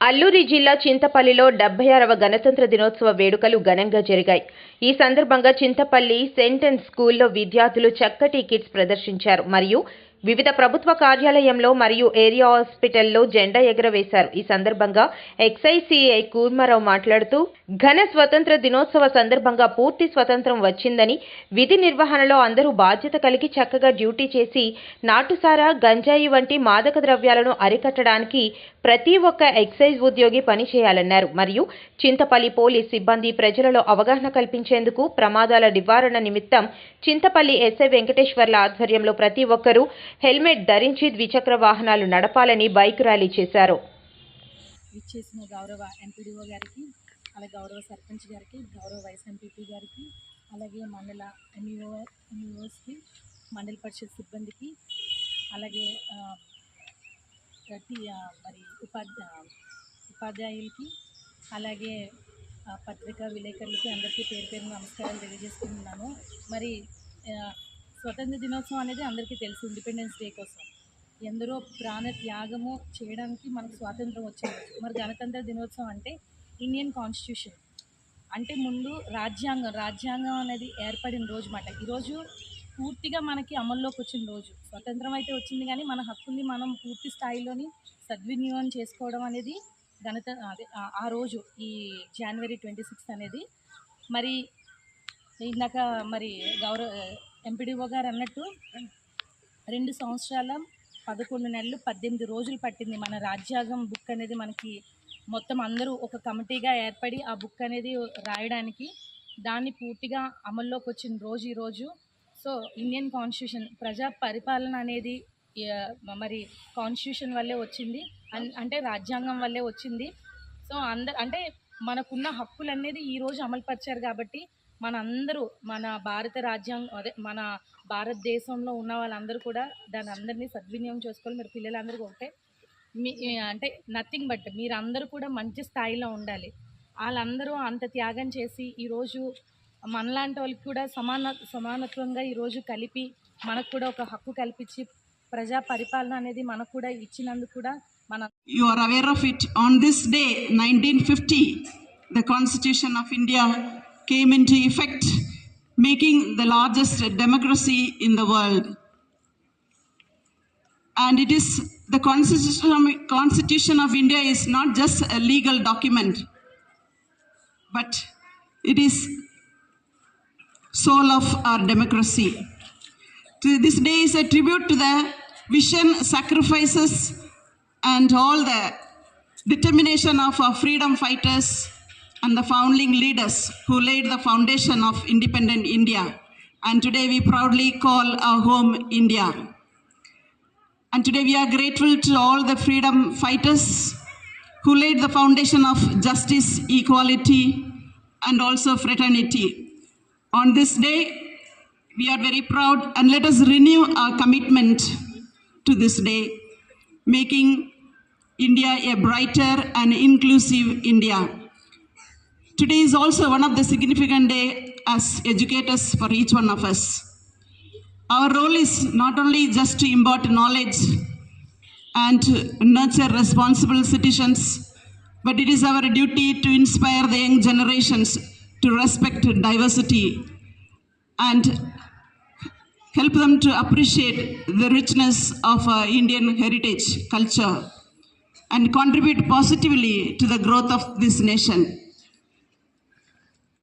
అల్లూరి జిల్లా చింతపల్లిలో డెబ్బై ఆరవ గణతంత్ర దినోత్సవ వేడుకలు ఘనంగా జరిగాయి. ఈ సందర్భంగా చింతపల్లి సెంటెన్స్ స్కూల్లో విద్యార్థులు చక్కటి కిట్స్ ప్రదర్శించారు. మరియు వివిధ ప్రభుత్వ కార్యాలయంలో మరియు ఏరియా హాస్పిటల్లో జెండా ఎగరవేశారు. ఈ సందర్భంగా ఎక్సైసీఐ కూర్మారావు మాట్లాడుతూ ఘన స్వతంత్ర దినోత్సవ సందర్భంగా పూర్తి స్వతంత్రం వచ్చిందని విధి నిర్వహణలో అందరూ బాధ్యత కలిగి చక్కగా డ్యూటీ చేసి నాటుసారా గంజాయి వంటి మాదక ద్రవ్యాలను అరికట్టడానికి ప్రతి ఒక్క ఎక్సైజ్ ఉద్యోగి పనిచేయాలన్నారు మరియు చింతపల్లి పోలీస్ సిబ్బంది ప్రజలలో అవగాహన కల్పించేందుకు ప్రమాదాల నివారణ నిమిత్తం చింతపల్లి ఎస్ఐ వెంకటేశ్వర్ల ఆధ్వర్యంలో ప్రతి ఒక్కరూ హెల్మెట్ ధరించి ద్విచక్ర వాహనాలు నడపాలని బైక్ ర్యాలీ చేశారు. ఇచ్చేసిన గౌరవ ఎంపీడీఓ గారికి అలాగే గౌరవ సర్పంచ్ గారికి గౌరవ వైస్ ఎంపీపీ గారికి అలాగే మండల ఎంఈఓ ఎంఈఓస్కి మండల పరిషత్ సిబ్బందికి అలాగే మరి ఉపాధ్యా ఉపాధ్యాయులకి అలాగే పత్రికా విలేకరులకి అందరికీ పేరు పేరు నమస్కారాలు తెలియజేసుకుంటున్నాను మరి స్వతంత్ర దినోత్సవం అనేది అందరికీ తెలుసు ఇండిపెండెన్స్ డే కోసం. ఎందరో ప్రాణ త్యాగము చేయడానికి మనకు స్వాతంత్రం వచ్చింది. మరి గణతంత్ర దినోత్సవం అంటే ఇండియన్ కాన్స్టిట్యూషన్ అంటే ముందు రాజ్యాంగం రాజ్యాంగం అనేది ఏర్పడిన రోజు మాట. ఈరోజు పూర్తిగా మనకి అమల్లోకి వచ్చిన రోజు. స్వతంత్రం అయితే వచ్చింది కానీ మన హక్కుల్ని మనం పూర్తి స్థాయిలోని సద్వినియోగం చేసుకోవడం అనేది గణత అదే ఆ- రోజు ఈ జనవరి ట్వంటీ సిక్స్త్ అనేది. మరి ఇందాక మరి గౌరవ ఎంపీడీఓ గారు అన్నట్టు రెండు సంవత్సరాల పదకొండు నెలలు పద్దెనిమిది రోజులు పట్టింది. మన రాజ్యాంగం బుక్ అనేది మనకి మొత్తం అందరూ ఒక కమిటీగా ఏర్పడి ఆ బుక్ అనేది రాయడానికి దాన్ని పూర్తిగా అమల్లోకి వచ్చిన రోజు ఈరోజు సో ఇండియన్ కాన్స్టిట్యూషన్ ప్రజా పరిపాలన అనేది మరి కాన్స్టిట్యూషన్ వల్లే వచ్చింది. అన్- అంటే రాజ్యాంగం వల్లే వచ్చింది. సో అందరు అంటే మనకున్న హక్కులు అనేది ఈ రోజు అమలుపరిచారు కాబట్టి మన అందరూ మన భారత రాజ్యాంగం అదే మన భారతదేశంలో ఉన్న వాళ్ళందరూ కూడా దాని అందరినీ సద్వినియోగం చేసుకోవాలి. మీరు పిల్లలందరికీ ఒకటే. మీ అంటే నథింగ్ బట్ మీరందరూ కూడా మంచి స్థాయిలో ఉండాలి. వాళ్ళందరూ అంత త్యాగం చేసి ఈరోజు మనలాంటి వాళ్ళకి కూడా సమాన సమానత్వంగా ఈరోజు కలిపి మనకు కూడా ఒక హక్కు కల్పించి ప్రజా పరిపాలన అనేది మనకు కూడా ఇచ్చినందుకు కూడా మన you are aware of it on this day nineteen fifty the constitution of India came into effect making the largest democracy in the world and it is the constitution constitution of India is not just legal document but it is soul of our democracy. This day is a tribute to the vision, sacrifices, and all the determination of our freedom fighters and the founding leaders who laid the foundation of independent India. And today we proudly call our home India. And today we are grateful to all the freedom fighters who laid the foundation of justice, equality, and also fraternity. On this day, we are very proud and let us renew our commitment to this day, making India a brighter and inclusive India. Today is also one of the significant day as educators for each one of us. Our role is not only just to impart knowledge and nurture responsible citizens, but it is our duty to inspire the young generations to respect diversity and help them to appreciate the richness of our Indian heritage culture and contribute positively to the growth of this nation.